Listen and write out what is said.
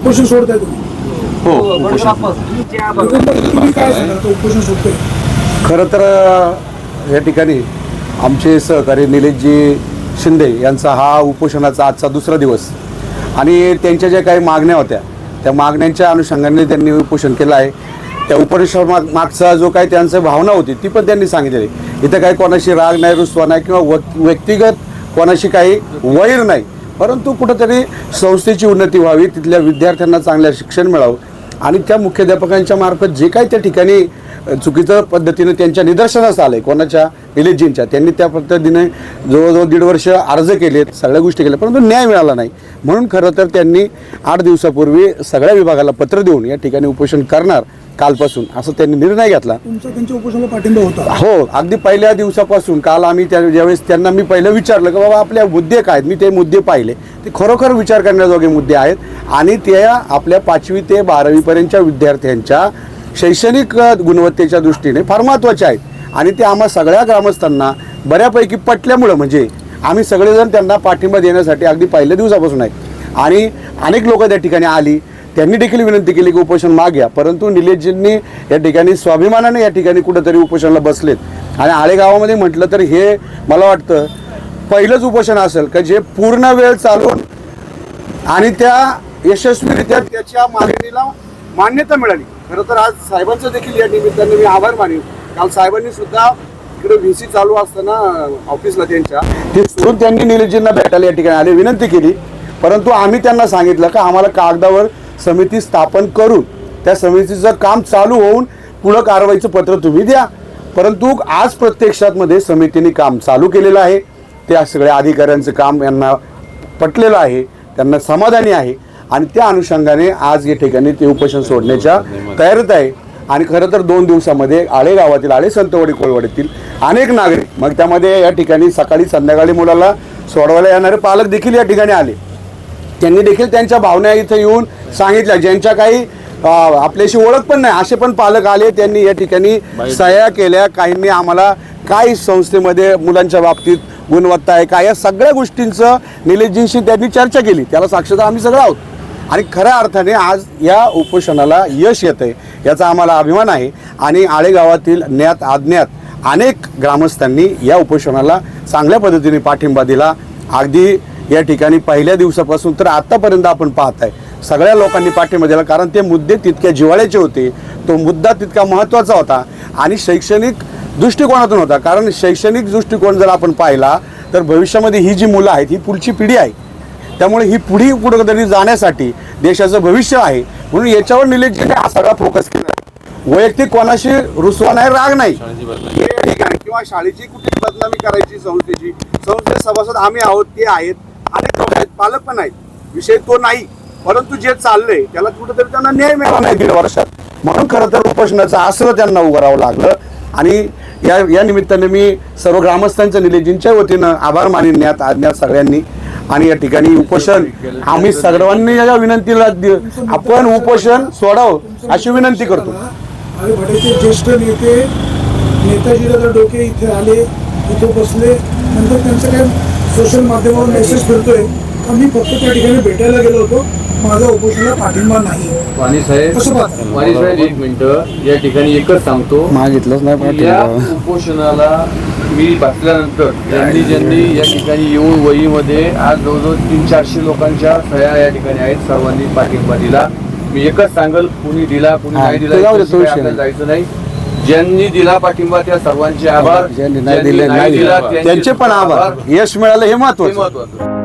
उपोषण सोडताय तुम्ही. हो तुम्ही काय उपोषण सोडतोय. खरं तर या ठिकाणी आमचे सहकारी निलेशजी शिंदे यांचा हा उपोषणाचा आजचा दुसरा दिवस. आणि त्यांच्या ज्या काही मागण्या होत्या त्या मागण्यांच्या अनुषंगाने त्यांनी उपोषण केलं आहे. त्या उपोषण माग मागचा जो काही त्यांचं भावना होती ती पण त्यांनी सांगितलेली. इथं काही कोणाशी राग नाही रुसवा नाही किंवा व्यक्तिगत कोणाशी काही वैर नाही परंतु कुठंतरी संस्थेची उन्नती व्हावी तिथल्या विद्यार्थ्यांना चांगलं शिक्षण मिळावं. आणि त्या मुख्याध्यापकांच्या मार्फत जे काही त्या ठिकाणी चुकीचं पद्धतीनं त्यांच्या निदर्शनास आलं आहे कोणाच्या निलेशजींच्या. त्यांनी त्या पद्धतीने जवळजवळ दीड वर्ष अर्ज केलेत सगळ्या गोष्टी केल्या परंतु न्याय मिळाला नाही. म्हणून खरं तर त्यांनी आठ दिवसापूर्वी सगळ्या विभागाला पत्र देऊन या ठिकाणी उपोषण करणार कालपासून असं त्यांनी निर्णय घेतला. तुमचा त्यांच्या उपोषणाला पाठिंबा होता. हो अगदी पहिल्या दिवसापासून काल आम्ही त्या ज्यावेळेस त्यांना मी पहिलं विचारलं की बाबा आपल्या मुद्दे काय आहेत? मी ते मुद्दे पाहिले. ते खरोखर विचार करण्याजोगे मुद्दे आहेत. आणि त्या आपल्या पाचवी ते बारावीपर्यंतच्या विद्यार्थ्यांच्या शैक्षणिक गुणवत्तेच्या दृष्टीने फार महत्त्वाचे आहेत. आणि ते आम्हा सगळ्या ग्रामस्थांना बऱ्यापैकी पटल्यामुळं म्हणजे आम्ही सगळेजण त्यांना पाठिंबा देण्यासाठी अगदी पहिल्या दिवसापासून आहे आणि अनेक लोक त्या ठिकाणी आली. त्यांनी देखील विनंती केली की उपोषण माग्या परंतु निलेशजींनी या ठिकाणी स्वाभिमानाने या ठिकाणी कुठंतरी उपोषणाला बसलेत. आणि आळेगावामध्ये म्हटलं तर हे मला वाटतं पहिलंच उपोषण असेल का जे पूर्ण वेळ चालून आणि त्या यशस्वीरित्या त्याच्या मागणीला मान्यता मिळाली. खरं तर आज साहेबांचं देखील या निमित्ताने मी आभार मानेन. काल साहेबांनी सुद्धा इकडे व्ही सी चालू असताना ऑफिसला त्यांच्या ते सोडून त्यांनी निलजींना भेटायला या ठिकाणी आले विनंती केली. परंतु आम्ही त्यांना सांगितलं का आम्हाला कागदावर समिती स्थापन करून त्या समितीचं काम चालू होऊन पुढं कारवाईचं पत्र तुम्ही द्या. परंतु आज प्रत्यक्षातमध्ये समितीने काम चालू केलेलं आहे. त्या सगळ्या अधिकाऱ्यांचं काम यांना पटलेलं आहे. त्यांना समाधानी आहे. आणि त्या अनुषंगाने आज या ठिकाणी ते उपोषण सोडण्याच्या तयारीत आहे. आणि खरं तर दोन दिवसामध्ये आळे गावातील आळे संतवाडी कोळवाडीतील अनेक नागरिक मग त्यामध्ये या ठिकाणी सकाळी संध्याकाळी मुलाला सोडवायला येणारे पालक देखील या ठिकाणी आले. त्यांनी देखील त्यांच्या भावना इथं येऊन सांगितल्या ज्यांच्या काही आपल्याशी ओळख पण नाही असे पण पालक आले. त्यांनी या ठिकाणी सह्या केल्या. काहींनी आम्हाला काय संस्थेमध्ये मुलांच्या बाबतीत गुणवत्ता आहे काय या सगळ्या गोष्टींचं निलेशजींशी त्यांनी चर्चा केली. त्याला साक्षीदार आम्ही सगळं आहोत. आणि खऱ्या अर्थाने आज या उपोषणाला यश येतं आहे याचा आम्हाला अभिमान आहे. आणि आळेगावातील ज्ञात अज्ञात अनेक ग्रामस्थांनी या उपोषणाला चांगल्या पद्धतीने पाठिंबा दिला. अगदी या ठिकाणी पहिल्या दिवसापासून तर आत्तापर्यंत आपण पाहत आहे सगळ्या लोकांनी पाठिंबा दिला कारण ते मुद्दे तितक्या जिव्हाळ्याचे होते. तो मुद्दा तितका महत्त्वाचा होता आणि शैक्षणिक दृष्टिकोनातून होता. कारण शैक्षणिक दृष्टिकोन जर आपण पाहिला तर भविष्यामध्ये ही जी मुलं आहेत ही पुढची पिढी आहे. त्यामुळे ही पुढी कुठंतरी जाण्यासाठी देशाचं भविष्य आहे. म्हणून याच्यावर निलेशजीने हा सगळा फोकस केला. वैयक्तिक कोणाशी रुसवा नाही राग नाही. हे किंवा शाळेची कुठे बदनामी करायची संस्थेची? संस्थे सभासद आम्ही आहोत ते आहेत. अनेक आहेत पालक पण आहेत. विषय तो नाही. परंतु जे चाललंय त्याला कुठेतरी त्यांना न्याय मिळाला नाही दीड वर्षात. म्हणून खरं तर उपोषणाचं आसरं त्यांना उभं लागलं. आणि या या निमित्ताने मी सर्व ग्रामस्थांच्या निलेजींच्या वतीनं आभार मानेन ज्ञात अज्ञात सगळ्यांनी. आणि या ठिकाणी उपोषण. आम्ही सर्वांनी या विनंतीला आपण उपोषण सोडावं अशी विनंती करतो. आणि भटाचे ज्येष्ठ नेते नेताजी दादा डोके इथे आले इथे बसले नंतर त्यांचं काय सोशल माध्यमावर मेसेज फिरतोय? मी फक्त त्या ठिकाणी भेटायला गेलो होतो. माझा उपोषणाला पाठिंबा नाही. वाणी साहेब कसं पाहता? वाणी साहेब एक मिनिट. या ठिकाणी एकच सांगतो. मागितलंच नाही उपोषणाला मी बसल्यानंतर ज्यांनी ज्यांनी या ठिकाणी येऊन वहीमध्ये आज जवळजवळ तीन चारशे लोकांच्या सह्या या ठिकाणी आहेत सर्वांनी पाठिंबा दिला. मी एकच सांगल कुणी दिला कुणी हा, नाही दिला ते जाऊ दे, याच्याशी तो काही विषय आपल्याला जायचं नाही. ज्यांनी दिला पाठिंबा त्या सर्वांचे आभार. ज्यांनी नाही दिले नाही दिला. त्यांचे पण आभार. यश मिळालं हे हे महत्वाचं महत्वाचं